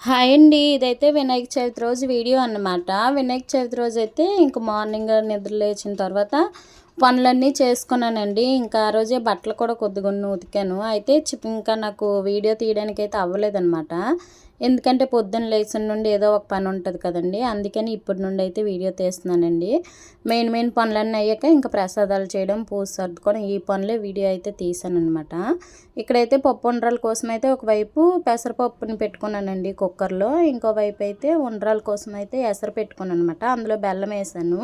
Hi అండి. ఇదైతే వినాయక చవితి రోజు వీడియో అన్నమాట. వినాయక చవితి రోజు అయితే ఇంక మార్నింగ్ నిద్ర లేచిన తర్వాత పనులన్నీ చేసుకున్నానండి. ఇంకా ఆ రోజే బట్టలు కూడా కొద్దిగా ఉతికాను అయితే ఇంకా నాకు వీడియో తీయడానికి అయితే అవ్వలేదన్నమాట. ఎందుకంటే పొద్దున్న లేచిన నుండి ఏదో ఒక పని ఉంటుంది కదండి. అందుకని ఇప్పటి నుండి అయితే వీడియో తీస్తున్నానండి. మెయిన్ మెయిన్ పనులన్నీ అయ్యాక ఇంకా ప్రసాదాలు చేయడం పూజ సర్దుకోవడం ఈ పనులే వీడియో అయితే తీసాను అనమాట ఇక్కడైతే పప్పు ఉండరాల కోసం అయితే ఒకవైపు పెసరపప్పుని పెట్టుకున్నానండి కుక్కర్లో. ఇంకోవైపు అయితే ఉండరాల కోసం అయితే ఎసరు పెట్టుకున్నాను అనమాట అందులో బెల్లం వేసాను.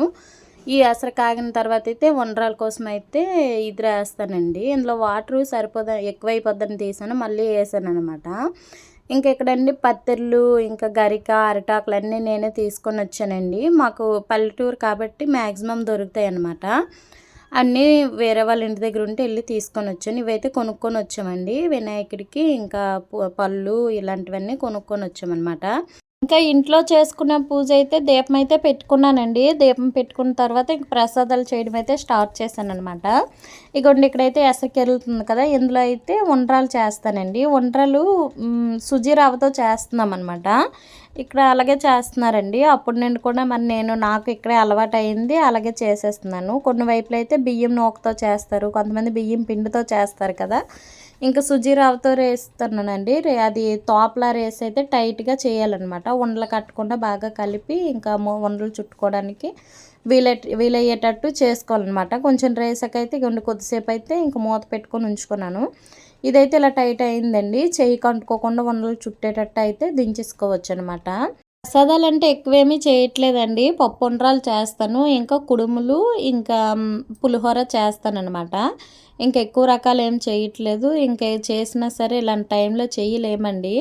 ఈ ఎసరు కాగిన తర్వాత అయితే వండరాల కోసం అయితే ఇది వేస్తానండి ఇందులో వాటర్ సరిపోదా ఎక్కువైపోద్దని తీసాను. మళ్ళీ వేసాను అనమాట ఇంకా ఇక్కడండి పత్తిర్లు ఇంకా గరిక అరటాకులన్నీ అన్నీ నేనే తీసుకొని వచ్చానండి. మాకు పల్లెటూరు కాబట్టి మ్యాక్సిమం దొరుకుతాయి అన్నమాట అన్నీ వేరే వాళ్ళ ఇంటి దగ్గర ఉంటే వెళ్ళి తీసుకొని వచ్చాను. ఇవైతే కొనుక్కొని వచ్చామండి. వినాయకుడికి ఇంకా పళ్ళు ఇలాంటివన్నీ కొనుక్కొని వచ్చామన్నమాట. ఇంకా ఇంట్లో చేసుకున్న పూజ అయితే దీపం అయితే పెట్టుకున్నానండి. దీపం పెట్టుకున్న తర్వాత ఇంక ప్రసాదాలు చేయడం అయితే స్టార్ట్ చేశాను అనమాట ఇగోండి ఇక్కడైతే ఎసకెళ్తుంది కదా ఇందులో అయితే ఉండ్రాలు చేస్తానండి. ఉండ్రాలు సుజీ రవ్వతో చేస్తున్నాం అనమాట ఇక్కడ అలాగే చేస్తున్నారండి. అప్పుడు నేను కూడా మరి నేను నాకు ఇక్కడే అలవాటు అయింది అలాగే చేసేస్తున్నాను. కొన్ని వైపులు అయితే బియ్యం నూకతో చేస్తారు కొంతమంది బియ్యం పిండితో చేస్తారు కదా. ఇంకా సుజీ రవ్వతో రే అది తోపలా రేస్ అయితే టైట్గా చేయాలన్నమాట. ఉండలు కట్టకుండా బాగా కలిపి ఇంకా ఉండలు చుట్టుకోవడానికి వీలై వీలయ్యేటట్టు చేసుకోవాలన్నమాట. కొంచెం రేసకైతే ఇక కొద్దిసేపు అయితే ఇంకా మూత పెట్టుకొని ఉంచుకున్నాను. ఇదైతే ఇలా టైట్ అయిందండి. చెయ్యి కంటుకోకుండా ఉండలు చుట్టేటట్టు అయితే దించేసుకోవచ్చు అనమాట ప్రసాదాలు అంటే ఎక్కువేమీ చేయట్లేదండి. పప్పు ఉండ్రాలు చేస్తాను ఇంకా కుడుములు ఇంకా పులిహోర చేస్తానన్నమాట. ఇంకా ఎక్కువ రకాలు ఏం చేయట్లేదు. ఇంకా చేసినా సరే ఇలాంటి టైంలో చేయలేమండి.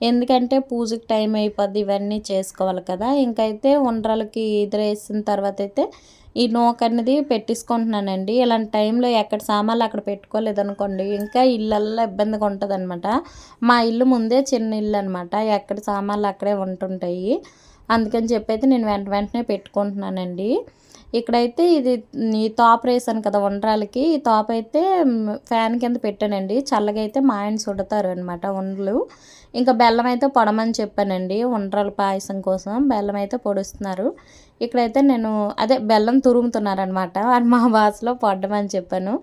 ఎందుకంటే పూజకి టైం అయిపోద్ది ఇవన్నీ చేసుకోవాలి కదా. ఇంకైతే ఉండ్రాలకి ఎదురేసిన తర్వాత అయితే ఈ నోక్ అనేది పెట్టించుకుంటున్నానండి. ఇలాంటి టైంలో ఎక్కడ సామాన్లు అక్కడ పెట్టుకోలేదనుకోండి ఇంకా ఇళ్ళల్లో ఇబ్బందిగా ఉంటుంది అనమాట మా ఇల్లు ముందే చిన్న ఇల్లు అనమాట ఎక్కడ సామాన్లు అక్కడే ఉంటుంటాయి. అందుకని చెప్పి అయితే నేను వెంట వెంటనే పెట్టుకుంటున్నానండి. ఇక్కడైతే ఇది ఈ తాప్ వేసాను కదా ఉండరాలకి ఈ తాప్ అయితే ఫ్యాన్ కింద పెట్టానండి. చల్లగా అయితే మా ఆయన సుడతారు అనమాట ఉండలు. ఇంకా బెల్లం అయితే పొడమని చెప్పానండి ఉండరాల పాయసం కోసం. బెల్లం అయితే పొడుస్తున్నారు. ఇక్కడైతే నేను అదే బెల్లం తురుముతున్నారనమాట. అని మా భాషలో పొడ్డమని చెప్పాను.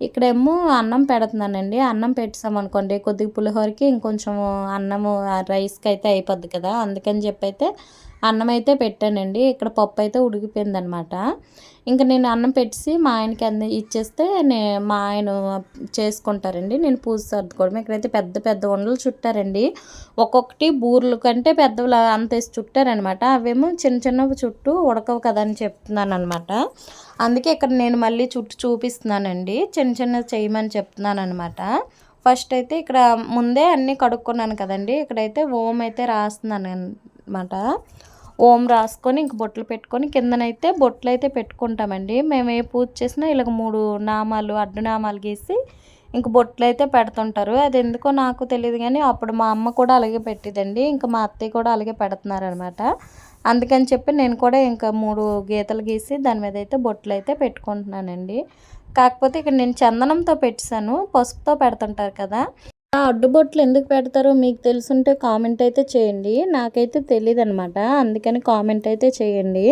ఇక్కడేమో అన్నం పెడుతున్నానండి. అన్నం పెట్టామనుకోండి కొద్దిగా పులిహోరకి ఇంకొంచెం అన్నము రైస్కి అయితే అయిపోద్ది కదా. అందుకని చెప్పి అయితే అన్నం అయితే పెట్టానండి. ఇక్కడ పప్పు అయితే ఉడికిపోయిందనమాట ఇంకా నేను అన్నం పెట్టి మా ఆయనకి అంది ఇచ్చేస్తే నే మా ఆయన చేసుకుంటారండి. నేను పూజ సర్దుకోవడం. ఇక్కడైతే పెద్ద పెద్ద వండలు చుట్టారండి. ఒక్కొక్కటి బూర్లు కంటే పెద్దవి అంత వేసి చుట్టారనమాట అవేమో చిన్న చిన్న చుట్టూ ఉడకవు కదా అని చెప్తున్నాను అనమాట అందుకే ఇక్కడ నేను మళ్ళీ చుట్టూ చూపిస్తున్నానండి. చిన్న చిన్న చేయమని చెప్తున్నాను అనమాట ఫస్ట్ అయితే ఇక్కడ ముందే అన్నీ కడుక్కున్నాను కదండి. ఇక్కడైతే ఓం అయితే రాస్తున్నాను అనమాట ఓం రాసుకొని ఇంక బొట్లు పెట్టుకొని కిందనైతే బొట్లు అయితే పెట్టుకుంటామండి. మేము ఏ పూజ చేసినా ఇలాగ మూడు నామాలు అడ్డు నామాలు గీసి ఇంక బొట్లు అయితే పెడుతుంటారు. అది ఎందుకో నాకు తెలియదు కానీ అప్పుడు మా అమ్మ కూడా అలాగే పెట్టిదండి. ఇంకా మా అత్తయ్య కూడా అలాగే పెడుతున్నారనమాట. అందుకని చెప్పి నేను కూడా ఇంకా మూడు గీతలు గీసి దాని మీద అయితే బొట్లు అయితే పెట్టుకుంటున్నానండి. కాకపోతే ఇక్కడ నేను చందనంతో పెట్టాను పసుపుతో పెడుతుంటారు కదా. ఆ అడ్డుబొట్లు ఎందుకు పెడతారో మీకు తెలుసుంటే కామెంట్ అయితే చేయండి. నాకైతే తెలియదు అనమాట అందుకని కామెంట్ అయితే చేయండి.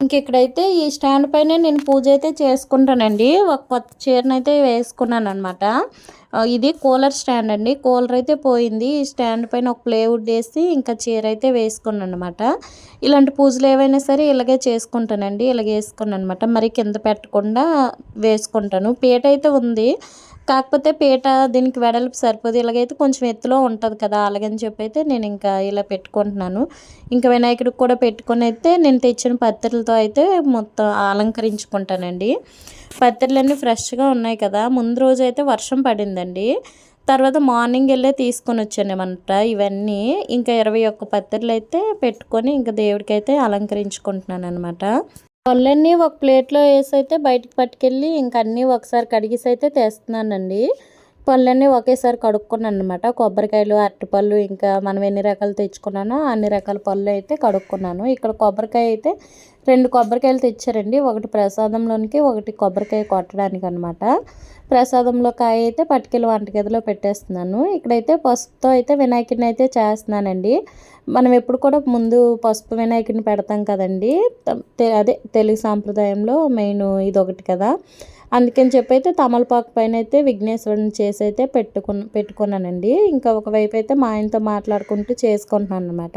ఇంక ఇక్కడైతే ఈ స్టాండ్ పైన నేను పూజ అయితే చేసుకుంటానండి. ఒక కొత్త చీరను అయితే వేసుకున్నాను అనమాట ఇది కూలర్ స్టాండ్ అండి. కూలర్ అయితే పోయింది. ఈ స్టాండ్ పైన ఒక ప్లేవుడ్ వేసి ఇంకా చీర అయితే వేసుకున్నాను అనమాట ఇలాంటి పూజలు ఏవైనా సరే ఇలాగే చేసుకుంటానండి. ఇలాగే వేసుకున్నాను అనమాట మరి కింద పెట్టకుండా వేసుకుంటాను. పీట అయితే ఉంది. కాకపోతే పీట దీనికి వెడల్పు సరిపోదు. ఇలాగైతే కొంచెం ఎత్తులో ఉంటుంది కదా అలాగని చెప్పి అయితే నేను ఇంకా ఇలా పెట్టుకుంటున్నాను. ఇంకా వినాయకుడికి కూడా పెట్టుకొని అయితే నేను తెచ్చిన పత్రిలతో అయితే మొత్తం అలంకరించుకుంటానండి. పత్రిలన్నీ ఫ్రెష్గా ఉన్నాయి కదా ముందు రోజు అయితే వర్షం పడిందండి. తర్వాత మార్నింగ్ వెళ్ళే తీసుకొని వచ్చానమాట ఇవన్నీ. ఇంకా ఇరవై ఒక్క పత్రిలు అయితే పెట్టుకొని ఇంకా దేవుడికి అయితే అలంకరించుకుంటున్నాను అనమాట పళ్ళన్నీ ఒక ప్లేట్లో వేసి అయితే బయటకు పట్టుకెళ్ళి ఇంకన్నీ ఒకసారి కడిగేసి అయితే తెస్తున్నానండి. పళ్ళన్నీ ఒకేసారి కడుక్కున్నాను అనమాట కొబ్బరికాయలు అరటిపళ్ళు ఇంకా మనం ఎన్ని రకాలు తెచ్చుకున్నానో అన్ని రకాల పళ్ళు అయితే కడుక్కున్నాను. ఇక్కడ కొబ్బరికాయ అయితే రెండు కొబ్బరికాయలు తెచ్చారండి. ఒకటి ప్రసాదంలోనికి ఒకటి కొబ్బరికాయ కొట్టడానికి అనమాట ప్రసాదంలో కాయ అయితే పట్టుకెళ్ళి వంటగదిలో పెట్టేస్తున్నాను. ఇక్కడైతే పసుపుతో అయితే వినాయకుడిని అయితే చేస్తున్నానండి. మనం ఎప్పుడు కూడా ముందు పసుపు వినాయకుడిని పెడతాం కదండి. తె- అదే తెలుగు సాంప్రదాయంలో మెయిన్ ఇది ఒకటి కదా. అందుకని చెప్పి అయితే తమలపాకు పైన అయితే విఘ్నేశ్వరుని చేసి అయితే పెట్టుకున్న పెట్టుకున్నానండి. ఇంకా ఒకవైపు అయితే మా ఆయనతో మాట్లాడుకుంటూ చేసుకుంటున్నాను అనమాట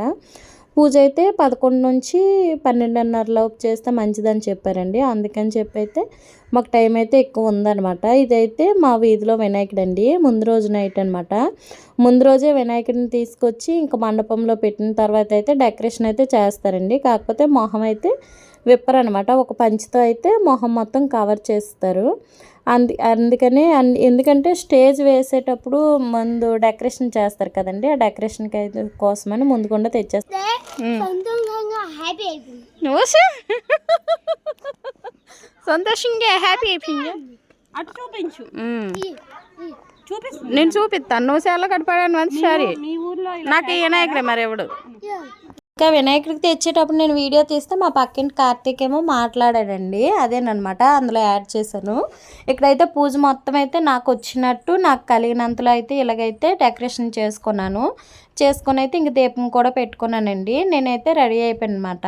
పూజ అయితే పదకొండు నుంచి పన్నెండున్నరలోపు చేస్తే మంచిదని చెప్పారండి. అందుకని చెప్పి అయితే మాకు టైం అయితే ఎక్కువ ఉందన్నమాట. ఇదైతే మా వీధిలో వినాయకుడు అండి ముందు రోజు నైట్ అనమాట ముందు రోజే వినాయకుడిని తీసుకొచ్చి ఇంకా మండపంలో పెట్టిన తర్వాత అయితే డెకరేషన్ అయితే చేస్తారండి. కాకపోతే మొహం అయితే విప్పరనమాట ఒక పంచితో అయితే మొహం మొత్తం కవర్ చేస్తారు. అందు అందుకని ఎందుకంటే స్టేజ్ వేసేటప్పుడు ముందు డెకరేషన్ చేస్తారు కదండి ఆ డెకరేషన్కి అయితే కోసమని ముందుకుండా తెచ్చేస్తారు సంతోషంగా హ్యాపీ అయిపోయింది. నువ్వు సంతోషంగా హ్యాపీ అయిపోయింది. అటు చూపించు. చూపిస్తు. నేను చూపిస్తాను నువ్వు చాలా కడపడాను మంచి సారీ. నాకు ఈ వినాయకుడే మరి ఎవడు? ఇంకా వినాయకుడికి తెచ్చేటప్పుడు నేను వీడియో తీస్తే మా పక్కింటి కార్తీక్ ఏమో మాట్లాడాడండి. అదేనమాట అందులో యాడ్ చేశాను. ఇక్కడైతే పూజ మొత్తం అయితే నాకు వచ్చినట్టు నాకు కలిగినంతలో అయితే ఇలాగైతే డెకరేషన్ చేసుకున్నాను. చేసుకొని అయితే ఇంక దీపం కూడా పెట్టుకున్నానండి. నేనైతే రెడీ అయిపోయాను అనమాట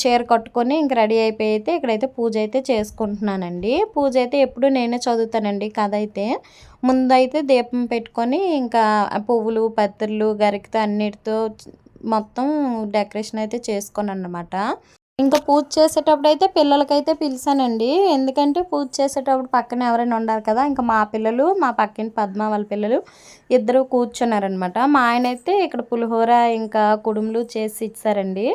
చీర కట్టుకొని ఇంక రెడీ అయిపోయి అయితే ఇక్కడైతే పూజ అయితే చేసుకుంటున్నానండి. పూజ అయితే ఎప్పుడు నేనే చదువుతానండి కథ అయితే ముందైతే దీపం పెట్టుకొని ఇంకా పువ్వులు పత్రులు గరికతో అన్నిటితో మొత్తం డెకరేషన్ అయితే చేసుకున్నాను అనమాట ఇంకా పూజ చేసేటప్పుడు అయితే పిల్లలకైతే పిలిచానండి. ఎందుకంటే పూజ చేసేటప్పుడు పక్కన ఎవరైనా ఉండాలి కదా. ఇంకా మా పిల్లలు మా పక్కింటి పద్మ వాళ్ళ పిల్లలు ఇద్దరు కూర్చున్నారనమాట మా ఆయన అయితే ఇక్కడ పులిహోర ఇంకా కుడుములు చేసి ఇచ్చారండి.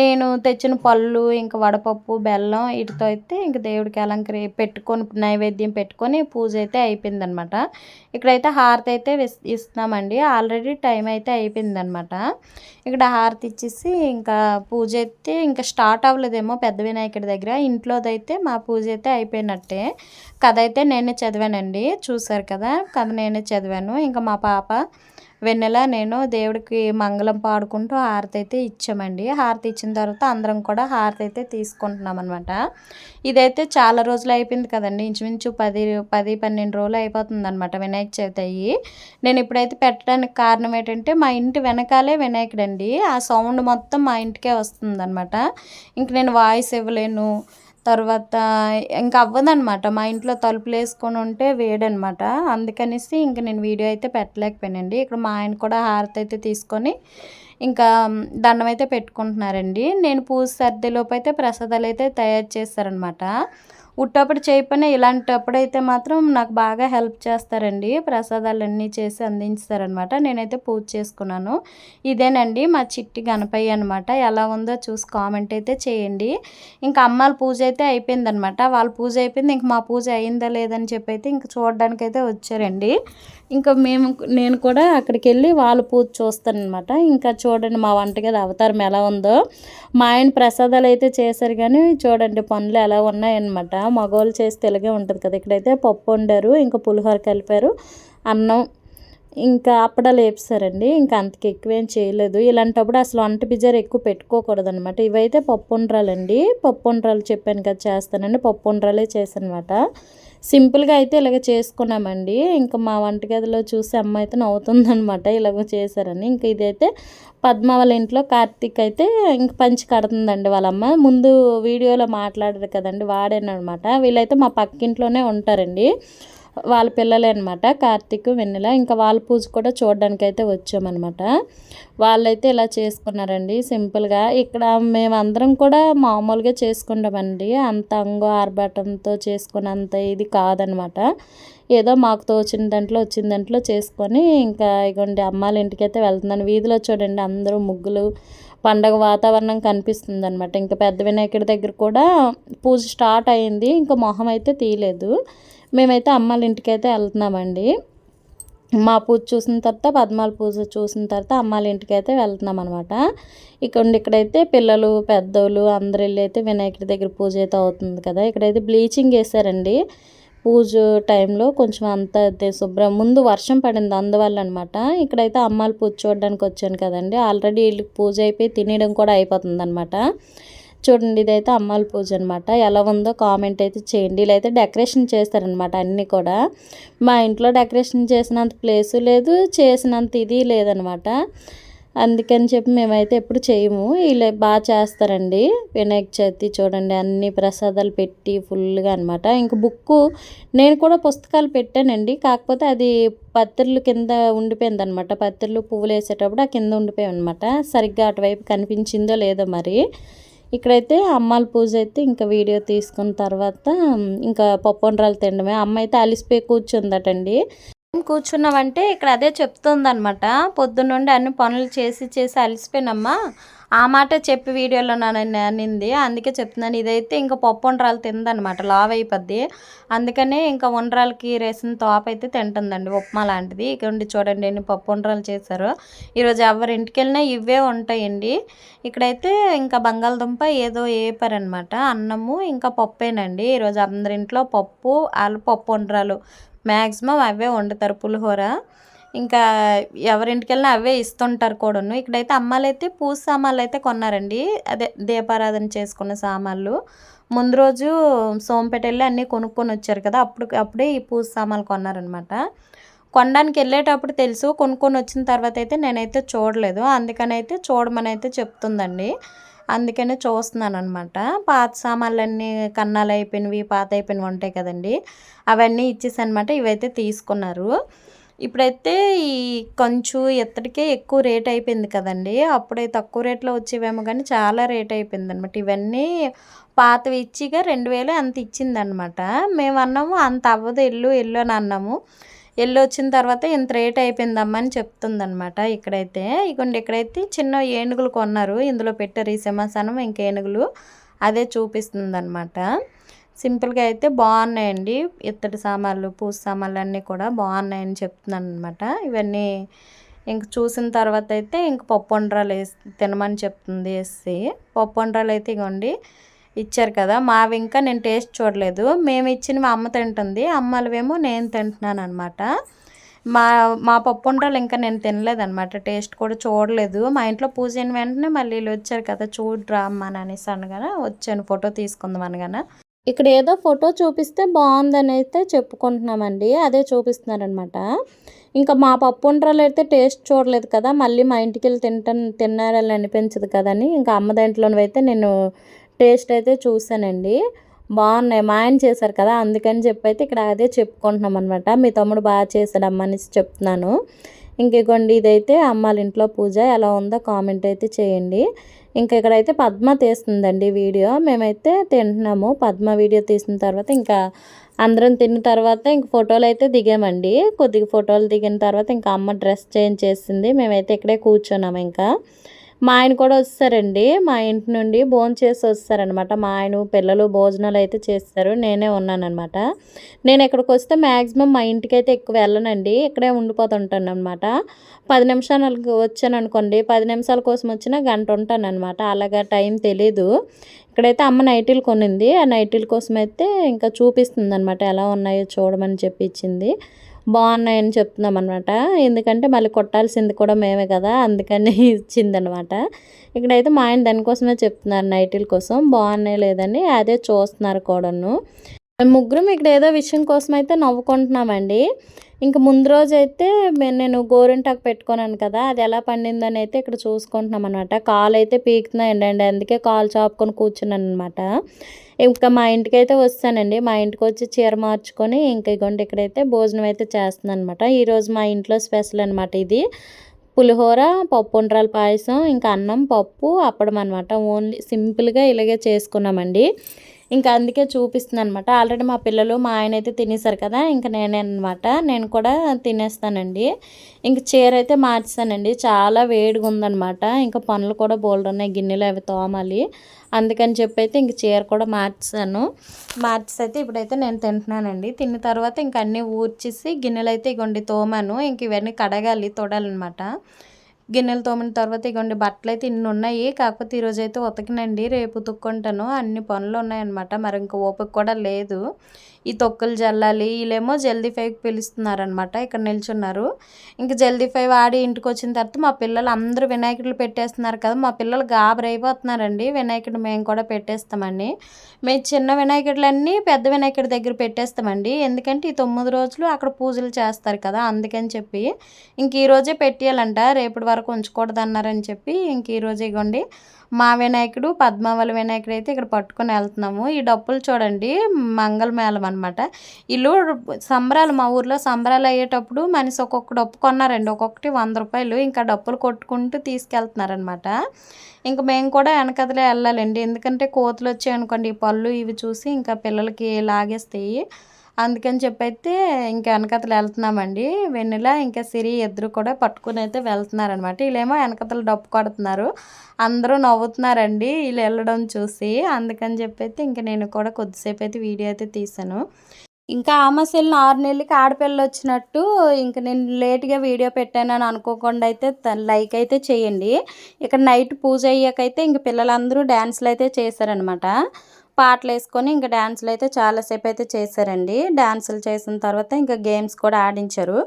నేను తెచ్చిన పళ్ళు ఇంకా వడపప్పు బెల్లం వీటితో అయితే ఇంక దేవుడికి అలంకరి పెట్టుకొని నైవేద్యం పెట్టుకొని పూజ అయితే అయిపోయిందనమాట ఇక్కడైతే హారతి అయితే ఇస్తున్నామండి. ఆల్రెడీ టైం అయితే అయిపోయిందనమాట ఇక్కడ హారతి ఇచ్చేసి ఇంకా పూజ అయితే ఇంకా స్టార్ట్ అవ్వలేదేమో పెద్ద వినాయకుడి దగ్గర. ఇంట్లోదైతే మా పూజ అయితే అయిపోయినట్టే. కథ అయితే నేనే చదివానండి. చూసారు కదా? కథ నేనే చదివాను. ఇంకా మా మా పాప. వెన్నెల నేను దేవుడికి మంగళం పాడుకుంటూ హారతి అయితే ఇచ్చామండి. హారతి ఇచ్చిన తర్వాత అందరం కూడా హారతి అయితే తీసుకుంటున్నాం అనమాట ఇదైతే చాలా రోజులు అయిపోయింది కదండి. ఇంచుమించు పది పది పన్నెండు రోజులు అయిపోతుంది అనమాట వినాయక చవితి అయ్యి. నేను ఇప్పుడైతే పెట్టడానికి కారణం ఏంటంటే మా ఇంటి వెనకాలే వినాయకుడు అండి ఆ సౌండ్ మొత్తం మా ఇంటికే వస్తుంది అనమాట ఇంక నేను వాయిస్ ఇవ్వలేను. తర్వాత ఇంకా అవ్వదనమాట మా ఇంట్లో తలుపులు వేసుకొని ఉంటే వేడనమాట అందుకనేసి ఇంక నేను వీడియో అయితే పెట్టలేకపోయానండి. ఇక్కడ మా ఆయన కూడా హారతి అయితే తీసుకొని ఇంకా దండం అయితే పెట్టుకుంటున్నారండి. నేను పూజ సర్దిలోపు అయితే ప్రసాదాలు అయితే తయారు చేస్తారనమాట ఉట్టప్పుడు చేయపని ఇలాంటప్పుడైతే మాత్రం నాకు బాగా హెల్ప్ చేస్తారండి. ప్రసాదాలన్నీ చేసి అందించుతారనమాట నేనైతే పూజ చేసుకున్నాను. ఇదేనండి మా చిట్టి గణపయ్య అనమాట ఎలా ఉందో చూసి కామెంట్ అయితే చేయండి. ఇంకా అమ్మాల పూజ అయితే అయిపోయిందనమాట వాళ్ళ పూజ అయిపోయింది. ఇంక మా పూజ అయిందా లేదని చెప్పి అయితే ఇంక చూడడానికైతే వచ్చారండి. ఇంకా మేము నేను కూడా అక్కడికి వెళ్ళి వాళ్ళ పూజ చూస్తానమాట ఇంకా చూడండి మా వంటగది అవతారం ఎలా ఉందో. మా ఆయన ప్రసాదాలు అయితే చేశారు కానీ చూడండి పనులు ఎలా ఉన్నాయన్నమాట. మగవాళ్ళు చేస్తే ఇలాగే ఉంటుంది కదా. ఇక్కడైతే పప్పు వండారు ఇంకా పులిహోర కలిపారు అన్నం. ఇంకా అప్పడాలు వేపుతారండి ఇంకా అంతకు ఎక్కువేం చేయలేదు. ఇలాంటప్పుడు అసలు వంట బిజారు ఎక్కువ పెట్టుకోకూడదు అనమాట ఇవైతే పప్పు ఉండ్రాలండి పప్పు ఉండ్రాలు చెప్పాను కదా చేస్తానండి పప్పు ఉండ్రాలే చేశానమాట సింపుల్గా అయితే ఇలాగ చేసుకున్నామండి. ఇంకా మా వంటగదిలో చూసి అమ్మ అయితే నవ్వుతుందనమాట ఇలాగ చేశారని. ఇంకా ఇదైతే పద్మ వాళ్ళ ఇంట్లో కార్తీక్ అయితే ఇంక పంచి కడుతుందండి వాళ్ళమ్మ. ముందు వీడియోలో మాట్లాడారు కదండి వాడేనమాట వీళ్ళైతే మా పక్కింట్లోనే ఉంటారండి. వాళ్ళ పిల్లలే అనమాట కార్తీక్ వెన్నెల. ఇంకా వాళ్ళ పూజ కూడా చూడడానికి అయితే వచ్చామన్నమాట. వాళ్ళైతే ఇలా చేసుకున్నారండి సింపుల్గా ఇక్కడ మేమందరం కూడా మామూలుగా చేసుకుంటామండి. అంత అంగు ఆర్భాటంతో చేసుకున్నంత ఇది కాదనమాట ఏదో మాకు తోచిన దాంట్లో వచ్చిన దాంట్లో చేసుకొని ఇంకా ఇగోండి అమ్మాయిల ఇంటికి అయితే వెళ్తున్నాను. వీధిలో చూడండి అందరూ ముగ్గులు పండగ వాతావరణం కనిపిస్తుంది అనమాట ఇంకా పెద్ద వినాయకుడి దగ్గర కూడా పూజ స్టార్ట్ అయింది. ఇంకా మొహం అయితే తీయలేదు. మేమైతే అమ్మాళ్ళ ఇంటికైతే వెళ్తున్నామండి. మా పూజ చూసిన తర్వాత పద్మాల పూజ చూసిన తర్వాత అమ్మాళ్ళ ఇంటికి అయితే వెళ్తున్నాం అనమాట ఇక్కడ ఇక్కడైతే పిల్లలు పెద్దోళ్ళు అందరు వెళ్ళి అయితే వినాయకుడి దగ్గర పూజ అయితే అవుతుంది కదా. ఇక్కడైతే బ్లీచింగ్ వేసారండి పూజ టైంలో కొంచెం అంత అయితే శుభ్రం. ముందు వర్షం పడింది అందువల్ల అనమాట ఇక్కడైతే అమ్మాయిలు పూజ చూడడానికి వచ్చాను కదండి. ఆల్రెడీ వీళ్ళకి పూజ అయిపోయి తినేయడం కూడా అయిపోతుంది అనమాట చూడండి ఇదైతే అమ్మాల పూజ అనమాట ఎలా ఉందో కామెంట్ అయితే చేయండి. వీళ్ళైతే డెకరేషన్ చేస్తారనమాట అన్నీ కూడా. మా ఇంట్లో డెకరేషన్ చేసినంత ప్లేసు లేదు చేసినంత ఇది లేదనమాట అందుకని చెప్పి మేమైతే ఎప్పుడు చేయము. వీళ్ళు బాగా చేస్తారండి. వినాయక చవితి చూడండి అన్ని ప్రసాదాలు పెట్టి ఫుల్గా అనమాట ఇంక బుక్కు నేను కూడా పుస్తకాలు పెట్టానండి. కాకపోతే అది పత్రిలు కింద ఉండిపోయింది అనమాట పత్రిలు పువ్వులు వేసేటప్పుడు ఆ కింద ఉండిపోయాయి అనమాట సరిగ్గా అటువైపు కనిపించిందో లేదో మరి. ఇక్కడైతే అమ్మాల పూజ అయితే ఇంకా వీడియో తీసుకున్న తర్వాత ఇంకా పప్పు వంటలు తినడమే. అమ్మ అయితే అలిసిపోయి కూర్చుందటండి. కూర్చున్నావంటే ఇక్కడ అదే చెప్తుందనమాట పొద్దున్నుండి అన్ని పనులు చేసి చేసి అలసిపోయినమ్మా. ఆ మాట చెప్పి వీడియోలో నన్ను అనింది. అందుకే చెప్తున్నాను. ఇదైతే ఇంకా పప్పు ఉండరాలు తిందనమాట లావ్ అయిపోద్ది. అందుకనే ఇంకా ఉండరాలకి రేసిన తోప అయితే తింటుందండి. ఉప్మా లాంటిది. ఇక్కడి చూడండి ఎన్ని పప్పు ఉండరాలు చేశారు. ఈరోజు ఎవరి ఇంటికి వెళ్ళినా ఇవే ఉంటాయండి. ఇక్కడైతే ఇంకా బంగాళదుంప ఏదో వేపారనమాట అన్నము ఇంకా పప్పేనండి. ఈరోజు అందరింట్లో పప్పు వాళ్ళు పప్పు ఉండరాలు మ్యాక్సిమం అవే వండుతారు పులిహోర. ఇంకా ఎవరింటికి వెళ్ళినా అవే ఇస్తుంటారు కూడాను. ఇక్కడైతే అమ్మాయిలు అయితే పూజ సామాన్లు అయితే కొన్నారండి. అదే దీపారాధన చేసుకున్న సామాన్లు. ముందు రోజు సోంపేట వెళ్ళి అన్నీ కొనుక్కొని వచ్చారు కదా అప్పుడు అప్పుడే ఈ పూజ సామాన్లు కొన్నారనమాట కొనడానికి వెళ్ళేటప్పుడు తెలుసు కొనుక్కొని వచ్చిన తర్వాత అయితే నేనైతే చూడలేదు. అందుకని అయితే చూడమని అయితే చెప్తుందండి. అందుకనే చూస్తున్నాను అనమాట పాత సామాన్లన్నీ కన్నాలు అయిపోయినవి పాత అయిపోయినవి ఉంటాయి కదండి. అవన్నీ ఇచ్చేసి అనమాట ఇవైతే తీసుకున్నారు. ఇప్పుడైతే ఈ కొంచెం ఇత్తడికే ఎక్కువ రేట్ అయిపోయింది కదండి. అప్పుడే తక్కువ రేట్లో వచ్చేవేమో కానీ చాలా రేట్ అయిపోయింది అనమాట ఇవన్నీ పాతవి ఇచ్చిగా రెండు వేలు అంత ఇచ్చిందనమాట మేము అన్నాము అంత అవ్వదు ఎల్లు ఎల్లు అని అన్నాము. ఎల్లు వచ్చిన తర్వాత ఇంత రేట్ అయిపోయిందమ్మా అని చెప్తుందనమాట ఇక్కడైతే. ఇగోండి ఇక్కడైతే చిన్న ఏనుగులు కొన్నారు. ఇందులో పెట్టారు ఈ సింహాసనం ఇంక ఏనుగులు. అదే చూపిస్తుంది అనమాట సింపుల్గా అయితే బాగున్నాయండి. ఇత్తడి సామాన్లు పూజ సామాన్లు అన్నీ కూడా బాగున్నాయని చెప్తున్నాను అనమాట ఇవన్నీ ఇంక చూసిన తర్వాత అయితే ఇంక పప్పు వండరాలు వేసి తినమని చెప్తుంది వేసి పప్పు వండరాలు అయితే ఇగోండి ఇచ్చారు కదా మావి ఇంకా నేను టేస్ట్ చూడలేదు. మేము ఇచ్చినవి అమ్మ తింటుంది అమ్మలవేమో నేను తింటున్నాను అనమాట మా మా పప్పు వంటలు ఇంకా నేను తినలేదనమాట టేస్ట్ కూడా చూడలేదు. మా ఇంట్లో పూజ అయిన వెంటనే మళ్ళీ వీళ్ళు వచ్చారు కదా చూడరా అమ్మ అని అనేసి అనగానే వచ్చాను ఫోటో తీసుకుందాం అనగానే. ఇక్కడ ఏదో ఫోటో చూపిస్తే బాగుందని అయితే చెప్పుకుంటున్నామండి అదే చూపిస్తున్నారనమాట ఇంకా మా పప్పు వంటలు అయితే టేస్ట్ చూడలేదు కదా మళ్ళీ మా ఇంటికి వెళ్ళి తింటాను తిన్నారని అనిపించదు కదని ఇంకా అమ్మ దాంట్లోనైతే నేను టేస్ట్ అయితే చూసానండి. బాగున్నాయి. మా ఆయన చేశారు కదా అందుకని చెప్పి అయితే ఇక్కడ అదే చెప్పుకుంటున్నాం అనమాట మీ తమ్ముడు బాగా చేశాడమ్మా అనేసి చెప్తున్నాను. ఇంకొండి ఇదైతే అమ్మాళ్ళ ఇంట్లో పూజ. ఎలా ఉందో కామెంట్ అయితే చేయండి. ఇంకా ఇక్కడైతే పద్మ తీస్తుందండి వీడియో. మేమైతే తింటున్నాము. పద్మ వీడియో తీసిన తర్వాత ఇంకా అందరం తిన్న తర్వాత ఇంక ఫోటోలు అయితే దిగామండి. కొద్దిగా ఫోటోలు దిగిన తర్వాత ఇంకా అమ్మ డ్రెస్ చేంజ్ చేసింది. మేమైతే ఇక్కడే కూర్చున్నాము ఇంకా. మా ఆయన కూడా వస్తారండి. మా ఇంటి నుండి భోజనం చేసి వస్తారనమాట మా ఆయన పిల్లలు భోజనాలు అయితే చేస్తారు. నేనే ఉన్నానమాట నేను ఇక్కడికి వస్తే మ్యాక్సిమం మా ఇంటికి అయితే ఎక్కువ వెళ్ళనండి. ఇక్కడే ఉండిపోతుంటాను అనమాట పది నిమిషాలకు వచ్చాను అనుకోండి. పది నిమిషాల కోసం వచ్చిన గంట ఉంటాను అనమాట అలాగా టైం తెలీదు. ఇక్కడైతే అమ్మ నైటీలు కొనింది. ఆ నైటీల కోసం అయితే ఇంకా చూపిస్తుంది అనమాట ఎలా ఉన్నాయో చూడమని చెప్పి ఇచ్చింది. బాగున్నాయని చెప్తున్నాం అనమాట ఎందుకంటే మళ్ళీ కొట్టాల్సింది కూడా మేమే కదా అందుకని ఇచ్చిందనమాట ఇక్కడైతే మా ఆయన దానికోసమే చెప్తున్నారు నైటీల కోసం. బాగున్నాయి లేదని అదే చూస్తున్నారు కూడాను. ముగ్గురం ఇక్కడ ఏదో విషయం కోసం అయితే నవ్వుకుంటున్నామండి. ఇంక ముందు రోజు అయితే మే- నేను గోరింటాకు పెట్టుకున్నాను కదా అది ఎలా పండిందని అయితే ఇక్కడ చూసుకుంటున్నాం అనమాట కాలు అయితే పీకుతున్నాయండి అండి అందుకే కాలు చాపుకొని కూర్చున్నాను అనమాట ఇంకా మా ఇంటికి అయితే వస్తానండి. మా ఇంటికి వచ్చి చీర మార్చుకొని ఇంకా ఇగోండి ఇక్కడైతే భోజనం అయితే చేస్తున్నాను అనమాట ఈరోజు మా ఇంట్లో స్పెషల్ అనమాట ఇది. పులిహోర పప్పు ఉండ్రాల పాయసం ఇంకా అన్నం పప్పు అప్పడం అనమాట ఓన్లీ సింపుల్గా ఇలాగే చేసుకున్నామండి. ఇంకా అందుకే చూపిస్తున్నాను అనమాట ఆల్రెడీ మా పిల్లలు మా ఆయన అయితే తినేసారు కదా ఇంకా నేనే అనమాట నేను కూడా తినేస్తానండి. ఇంక చీర అయితే మార్చానండి చాలా వేడిగా ఉందనమాట ఇంకా పనులు కూడా బోల్డ్ ఉన్నాయి గిన్నెలు అవి తోమాలి. అందుకని చెప్పి అయితే ఇంక చీర కూడా మార్చాను మార్చేసైతే అయితే ఇప్పుడైతే నేను తింటున్నానండి. తిన్న తర్వాత ఇంక అన్నీ ఊర్చేసి గిన్నెలు అయితే ఇగోండి తోమాను. ఇంక ఇవన్నీ కడగాలి తొడాలన్నమాట. గిన్నెలు తోమిన తర్వాత ఇగోండి బట్టలు అయితే ఇన్ని ఉన్నాయి. కాకపోతే ఈరోజు అయితే ఉతకనండి. రేపు ఉతుక్కుంటాను. అన్ని పనులు ఉన్నాయన్నమాట. మరి ఇంక ఓపిక కూడా లేదు. ఈ తొక్కులు జల్లాలి వీళ్ళేమో జల్దీ ఫైవ్కి పిలుస్తున్నారనమాట ఇక్కడ నిల్చున్నారు. ఇంక జల్దీ ఫైవ్ ఆడి ఇంటికి వచ్చిన తర్వాత మా పిల్లలు అందరూ వినాయకుడులు పెట్టేస్తున్నారు కదా మా పిల్లలు గాబరైపోతున్నారండి. వినాయకుడు మేము కూడా పెట్టేస్తామండి. మేము చిన్న వినాయకుడులన్నీ పెద్ద వినాయకుడి దగ్గర పెట్టేస్తామండి. ఎందుకంటే ఈ తొమ్మిది రోజులు అక్కడ పూజలు చేస్తారు కదా అందుకని చెప్పి. ఇంక ఈరోజే పెట్టేయాలంట రేపటి వరకు ఉంచకూడదన్నారని చెప్పి ఇంక ఈరోజు ఇగోండి. మా వినాయకుడు పద్మావళి వినాయకుడు అయితే ఇక్కడ పట్టుకొని వెళ్తున్నాము. ఈ డప్పులు చూడండి మంగళమేళం అనమాట వీళ్ళు సంబరాలు మా ఊర్లో సంబరాలు అయ్యేటప్పుడు మనిషి ఒక్కొక్క డప్పు కొన్నారండి. ఒక్కొక్కటి వంద రూపాయలు ఇంకా డప్పులు కొట్టుకుంటూ తీసుకెళ్తున్నారనమాట ఇంకా మేము కూడా వెనకదలే వెళ్ళాలండి. ఎందుకంటే కోతులు వచ్చాయి అనుకోండి ఈ పళ్ళు ఇవి చూసి ఇంకా పిల్లలకి లాగేస్తాయి. అందుకని చెప్పైతే ఇంకా వెనకతలు వెళ్తున్నామండి. వెన్నెల ఇంకా సిరి ఇద్దరు కూడా పట్టుకుని అయితే వెళ్తున్నారనమాట వీళ్ళేమో వెనకతలు డప్పు కొడుతున్నారు. అందరూ నవ్వుతున్నారండి వీళ్ళు వెళ్ళడం చూసి. అందుకని చెప్పైతే ఇంకా నేను కూడా కొద్దిసేపు అయితే వీడియో అయితే తీసాను ఇంకా ఆమసెల్ని ఆరు నెలలకి ఆడపిల్ల వచ్చినట్టు ఇంకా నేను లేట్గా వీడియో పెట్టానని అనుకోకుండా అయితే లైక్ అయితే చేయండి. ఇక్కడ నైట్ పూజ అయ్యాకైతే ఇంక పిల్లలందరూ డ్యాన్స్లు అయితే చేశారనమాట పాటలు వేసుకొని ఇంకా డ్యాన్సులు అయితే చాలాసేపు అయితే చేశారండి. డ్యాన్సులు చేసిన తర్వాత ఇంకా గేమ్స్ కూడా ఆడించారు.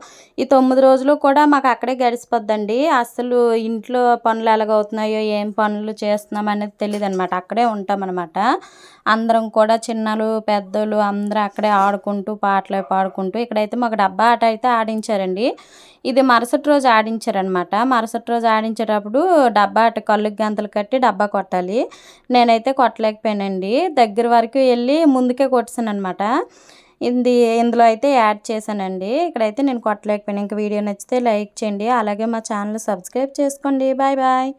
ఈ తొమ్మిది రోజులు కూడా మాకు అక్కడే గడిచిపోద్దండి అసలు ఇంట్లో పనులు ఎలాగవుతున్నాయో ఏం పనులు చేస్తున్నాం అనేది తెలియదు అనమాట అక్కడే ఉంటామన్నమాట అందరం కూడా చిన్నలు పెద్దలు అందరూ అక్కడే ఆడుకుంటూ పాటలు పాడుకుంటూ ఇక్కడైతే మాకు డబ్బా ఆట అయితే ఆడించారండి. ఇది మరుసటి రోజు ఆడించారనమాట. మరుసటి రోజు ఆడించేటప్పుడు డబ్బా ఆట కళ్ళు గంతలు కట్టి డబ్బా కొట్టాలి. నేనైతే కొట్టలేకపోయానండి. దగ్గర వరకు వెళ్ళి ముందుకే కొట్టాను అనమాట ఇది ఇందులో అయితే యాడ్ చేశానండి. ఇక్కడైతే నేను కొట్టలేకపోయాను. ఇంకా వీడియో నచ్చితే లైక్ చేయండి. అలాగే మా ఛానల్ సబ్స్క్రైబ్ చేసుకోండి. Bye bye.